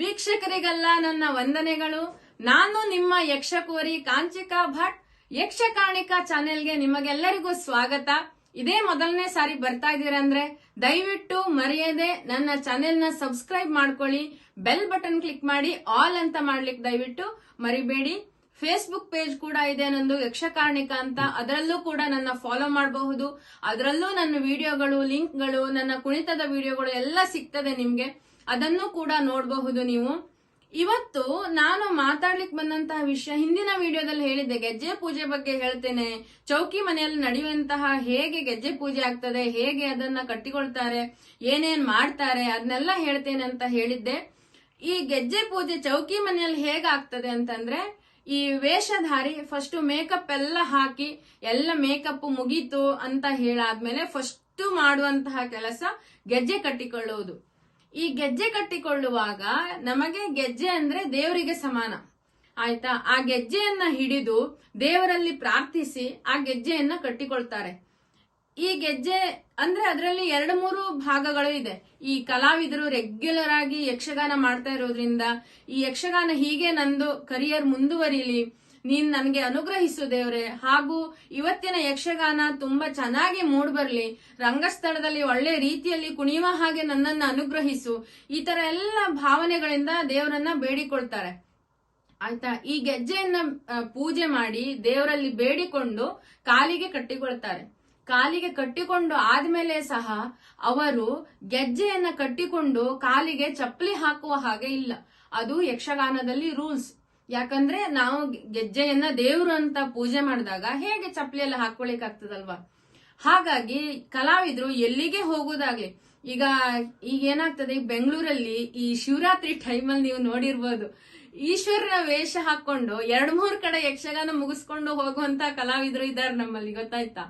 ವೀಕ್ಷಕರಿಗೆಲ್ಲ ನನ್ನ ವಂದನೆಗಳು. ನಾನು ನಿಮ್ಮ ಯಕ್ಷಕೋರಿ ಕಾಂಚಿಕಾ ಭಟ್, ಯಕ್ಷಕಾಣಿಕಾ ಚಾನೆಲ್ಗೆ ನಿಮಗೆಲ್ಲರಿಗೂ ಸ್ವಾಗತ. ಇದೇ ಮೊದಲನೇ ಸಾರಿ ಬರ್ತಾ ಇದೀರಂದ್ರೆ ದಯವಿಟ್ಟು ಮರೆಯದೆ ನನ್ನ ಚಾನೆಲ್ನ ಸಬ್ಸ್ಕ್ರೈಬ್ ಮಾಡ್ಕೊಳ್ಳಿ, ಬೆಲ್ ಬಟನ್ ಕ್ಲಿಕ್ ಮಾಡಿ, ಆಲ್ ಅಂತ ಮಾಡ್ಲಿಕ್ಕೆ ದಯವಿಟ್ಟು ಮರಿಬೇಡಿ. ಫೇಸ್ಬುಕ್ ಪೇಜ್ ಕೂಡ ಇದೆ ನಂದು ಯಕ್ಷಕಾರ್ಣಿಕ ಅಂತ. ಅದರಲ್ಲೂ ಕೂಡ ನನ್ನ ಫಾಲೋ ಮಾಡಬಹುದು. ಅದರಲ್ಲೂ ನನ್ನ ವಿಡಿಯೋಗಳು, ಲಿಂಕ್ಗಳು, ನನ್ನ ಕುಣಿತದ ವಿಡಿಯೋಗಳು ಎಲ್ಲ ಸಿಗ್ತದೆ ನಿಮ್ಗೆ. ಅದನ್ನು ಕೂಡ ನೋಡಬಹುದು ನೀವು. ಇವತ್ತು ನಾನು ಮಾತಾಡ್ಲಿಕ್ಕೆ ಬಂದಂತಹ ವಿಷಯ ಹಿಂದಿನ ವಿಡಿಯೋದಲ್ಲಿ ಹೇಳಿದ್ದೆ, ಗೆಜ್ಜೆ ಪೂಜೆ ಬಗ್ಗೆ ಹೇಳ್ತೇನೆ. ಚೌಕಿ ಮನೆಯಲ್ಲಿ ನಡೆಯುವಂತಹ ಹೇಗೆ ಗೆಜ್ಜೆ ಪೂಜೆ ಆಗ್ತದೆ, ಹೇಗೆ ಅದನ್ನ ಕಟ್ಟಿಕೊಳ್ತಾರೆ, ಏನೇನ್ ಮಾಡ್ತಾರೆ ಅದನ್ನೆಲ್ಲ ಹೇಳ್ತೇನೆ ಅಂತ ಹೇಳಿದ್ದೆ. ಈ ಗೆಜ್ಜೆ ಪೂಜೆ ಚೌಕಿ ಮನೆಯಲ್ಲಿ ಹೇಗಾಗ್ತದೆ ಅಂತಂದ್ರೆ, ಈ ವೇಷಧಾರಿ ಫಸ್ಟ್ ಮೇಕಪ್ ಎಲ್ಲ ಹಾಕಿ, ಎಲ್ಲ ಮೇಕಪ್ ಮುಗೀತು ಅಂತ ಹೇಳಾದ್ಮೇಲೆ ಫಸ್ಟ್ ಮಾಡುವಂತಹ ಕೆಲಸ ಗೆಜ್ಜೆ ಕಟ್ಟಿಕೊಳ್ಳುವುದು ಈ ಗೆಜ್ಜೆ ಕಟ್ಟಿಕೊಳ್ಳುವಾಗ ನಮಗೆ ಗೆಜ್ಜೆ ಅಂದ್ರೆ ದೇವರಿಗೆ ಸಮಾನ. ಆಯ್ತಾ? ಆ ಗೆಜ್ಜೆಯನ್ನ ಹಿಡಿದು ದೇವರಲ್ಲಿ ಪ್ರಾರ್ಥಿಸಿ ಆ ಗೆಜ್ಜೆಯನ್ನ ಕಟ್ಟಿಕೊಳ್ತಾರೆ. ಈ ಗೆಜ್ಜೆ ಅಂದ್ರೆ ಅದರಲ್ಲಿ ಎರಡು ಮೂರು ಭಾಗಗಳು ಇದೆ. ಈ ಕಲಾವಿದರು ರೆಗ್ಯುಲರ್ ಆಗಿ ಯಕ್ಷಗಾನ ಮಾಡ್ತಾ ಇರೋದ್ರಿಂದ ಈ ಯಕ್ಷಗಾನ ಹೀಗೆ ನಂದು ಕರಿಯರ್ ಮುಂದುವರಿಲಿ. ನೀನ್ ನನಗೆ ಅನುಗ್ರಹಿಸು ದೇವ್ರೆ. ಹಾಗೂ ಇವತ್ತಿನ ಯಕ್ಷಗಾನ ತುಂಬಾ ಚೆನ್ನಾಗಿ ಮೂಡ್ ಬರ್ಲಿ ರಂಗಸ್ಥಳದಲ್ಲಿ ಒಳ್ಳೆ ರೀತಿಯಲ್ಲಿ ಕುಣಿಯುವ ಹಾಗೆ ನನ್ನನ್ನ ಅನುಗ್ರಹಿಸು. ಈ ತರ ಎಲ್ಲ ಭಾವನೆಗಳಿಂದ ದೇವರನ್ನ ಬೇಡಿಕೊಳ್ತಾರೆ. ಆಯ್ತಾ? ಈ ಗೆಜ್ಜೆಯನ್ನ ಪೂಜೆ ಮಾಡಿ ದೇವರಲ್ಲಿ ಬೇಡಿಕೊಂಡು ಕಾಲಿಗೆ ಕಟ್ಟಿಕೊಳ್ತಾರೆ. ಕಾಲಿಗೆ ಕಟ್ಟಿಕೊಂಡು ಆದ್ಮೇಲೆ ಸಹ ಅವರು ಗೆಜ್ಜೆಯನ್ನ ಕಟ್ಟಿಕೊಂಡು ಕಾಲಿಗೆ ಚಪ್ಪಲಿ ಹಾಕುವ ಹಾಗೆ ಇಲ್ಲ. ಅದು ಯಕ್ಷಗಾನದಲ್ಲಿ ರೂಲ್ಸ್. ಯಾಕಂದ್ರೆ ನಾವು ಗೆಜ್ಜೆಯನ್ನ ದೇವ್ರು ಅಂತ ಪೂಜೆ ಮಾಡಿದಾಗ ಹೇಗೆ ಚಪ್ಪಲಿ ಎಲ್ಲ ಹಾಕೊಳಿಕ್ ಹಾಗಾಗಿ ಕಲಾವಿದ್ರು ಎಲ್ಲಿಗೆ ಹೋಗುದಾಗ್ಲಿ, ಈಗ ಈಗ ಏನಾಗ್ತದೆ ಈಗ ಬೆಂಗಳೂರಲ್ಲಿ ಈ ಶಿವರಾತ್ರಿ ಟೈಮಲ್ಲಿ ನೀವು ನೋಡಿರ್ಬೋದು, ಈಶ್ವರನ ವೇಷ ಹಾಕೊಂಡು ಎರಡ್ ಮೂರ್ ಕಡೆ ಯಕ್ಷಗಾನ ಮುಗಿಸ್ಕೊಂಡು ಹೋಗುವಂತ ಕಲಾವಿದ್ರು ಇದ್ದಾರೆ ನಮ್ಮಲ್ಲಿ, ಗೊತ್ತಾಯ್ತಾ?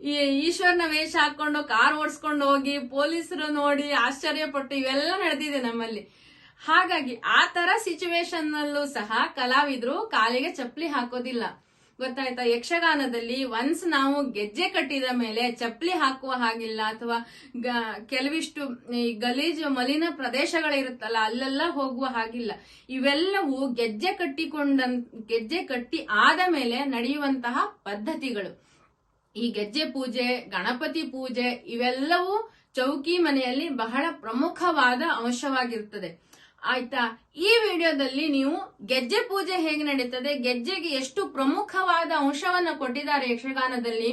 ಈ ಈಶ್ವರನ ವೇಷ ಹಾಕೊಂಡು ಕಾರ್ ಓಡಿಸ್ಕೊಂಡು ಹೋಗಿ ಪೊಲೀಸರು ನೋಡಿ ಆಶ್ಚರ್ಯ ಪಟ್ಟು ಇವೆಲ್ಲ ನಡೆದಿದೆ ನಮ್ಮಲ್ಲಿ. ಹಾಗಾಗಿ ಆ ತರ ಸಿಚುವೇಶನ್ ನಲ್ಲೂ ಸಹ ಕಲಾವಿದ್ರು ಕಾಲಿಗೆ ಚಪ್ಪಲಿ ಹಾಕೋದಿಲ್ಲ. ಗೊತ್ತಾಯ್ತಾ? ಯಕ್ಷಗಾನದಲ್ಲಿ ಒನ್ಸ್ ನಾವು ಗೆಜ್ಜೆ ಕಟ್ಟಿದ ಮೇಲೆ ಚಪ್ಪಲಿ ಹಾಕುವ ಹಾಗಿಲ್ಲ ಅಥವಾ ಕೆಲವಿಷ್ಟು ಈ ಗಲೀಜು ಮಲಿನ ಪ್ರದೇಶಗಳಿರುತ್ತಲ್ಲ, ಅಲ್ಲೆಲ್ಲ ಹೋಗುವ ಹಾಗಿಲ್ಲ. ಇವೆಲ್ಲವೂ ಗೆಜ್ಜೆ ಕಟ್ಟಿಕೊಂಡ ಗೆಜ್ಜೆ ಕಟ್ಟಿ ಆದ ಮೇಲೆ ನಡೆಯುವಂತಹ ಪದ್ಧತಿಗಳು. ಈ ಗೆಜ್ಜೆ ಪೂಜೆ, ಗಣಪತಿ ಪೂಜೆ ಇವೆಲ್ಲವೂ ಚೌಕಿ ಮನೆಯಲ್ಲಿ ಬಹಳ ಪ್ರಮುಖವಾದ ಅಂಶವಾಗಿರುತ್ತದೆ ಆಯ್ತಾ? ಈ ವಿಡಿಯೋದಲ್ಲಿ ನೀವು ಗೆಜ್ಜೆ ಪೂಜೆ ಹೇಗೆ ನಡೀತದೆ, ಗೆಜ್ಜೆಗೆ ಎಷ್ಟು ಪ್ರಮುಖವಾದ ಅಂಶವನ್ನ ಕೊಟ್ಟಿದ್ದಾರೆ ಯಕ್ಷಗಾನದಲ್ಲಿ,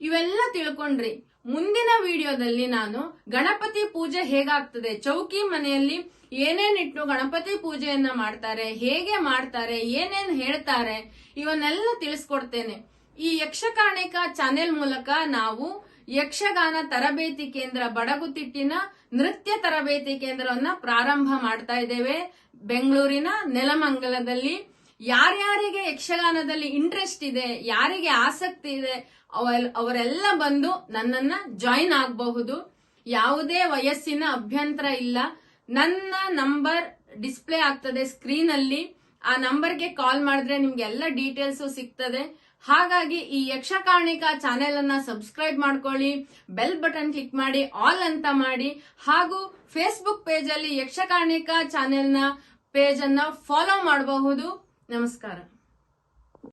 ಇವೆಲ್ಲ ತಿಳ್ಕೊಂಡ್ರಿ. ಮುಂದಿನ ವಿಡಿಯೋದಲ್ಲಿ ನಾನು ಗಣಪತಿ ಪೂಜೆ ಹೇಗಾಗ್ತದೆ, ಚೌಕಿ ಮನೆಯಲ್ಲಿ ಏನೇನಿಟ್ಟು ಗಣಪತಿ ಪೂಜೆಯನ್ನ ಮಾಡ್ತಾರೆ, ಹೇಗೆ ಮಾಡ್ತಾರೆ, ಏನೇನ್ ಹೇಳ್ತಾರೆ, ಇವನ್ನೆಲ್ಲ ತಿಳಿಸ್ಕೊಡ್ತೇನೆ. ಈ ಯಕ್ಷಗಾನಿಕ ಚಾನೆಲ್ ಮೂಲಕ ನಾವು ಯಕ್ಷಗಾನ ತರಬೇತಿ ಕೇಂದ್ರ ಬಡಗುತಿಟ್ಟಿನ ನೃತ್ಯ ತರಬೇತಿ ಕೇಂದ್ರವನ್ನ ಪ್ರಾರಂಭ ಮಾಡ್ತಾ ಇದ್ದೇವೆ. ಬೆಂಗಳೂರಿನ ನೆಲಮಂಗಲದಲ್ಲಿ ಯಾರ್ಯಾರಿಗೆ ಯಕ್ಷಗಾನದಲ್ಲಿ ಇಂಟ್ರೆಸ್ಟ್ ಇದೆ, ಯಾರಿಗೆ ಆಸಕ್ತಿ ಇದೆ ಅವರೆಲ್ಲ ಬಂದು ನನ್ನನ್ನ ಜಾಯಿನ್ ಆಗಬಹುದು. ಯಾವುದೇ ವಯಸ್ಸಿನ ಅಭ್ಯಂತರ ಇಲ್ಲ. ನನ್ನ ನಂಬರ್ ಡಿಸ್ಪ್ಲೇ ಆಗ್ತದೆ ಸ್ಕ್ರೀನ್ ಅಲ್ಲಿ. ಆ ನಂಬರ್ಗೆ ಕಾಲ್ ಮಾಡಿದ್ರೆ ನಿಮ್ಗೆ ಎಲ್ಲ ಡೀಟೇಲ್ಸ್ ಸಿಗ್ತದೆ. ಹಾಗಾಗಿ ಈ ಯಕ್ಷಕಾರ್ಣಿಕ ಚಾನೆಲ್ ಅನ್ನ ಸಬ್ಸ್ಕ್ರೈಬ್ ಮಾಡ್ಕೊಳ್ಳಿ, ಬೆಲ್ ಬಟನ್ ಕ್ಲಿಕ್ ಮಾಡಿ, ಆಲ್ ಅಂತ ಮಾಡಿ. ಹಾಗೂ ಫೇಸ್ಬುಕ್ ಪೇಜ್ ಅಲ್ಲಿ ಯಕ್ಷಕಾರ್ಣಿಕ ಚಾನೆಲ್ನ ಪೇಜ್ ಅನ್ನ ಫಾಲೋ ಮಾಡಬಹುದು. ನಮಸ್ಕಾರ.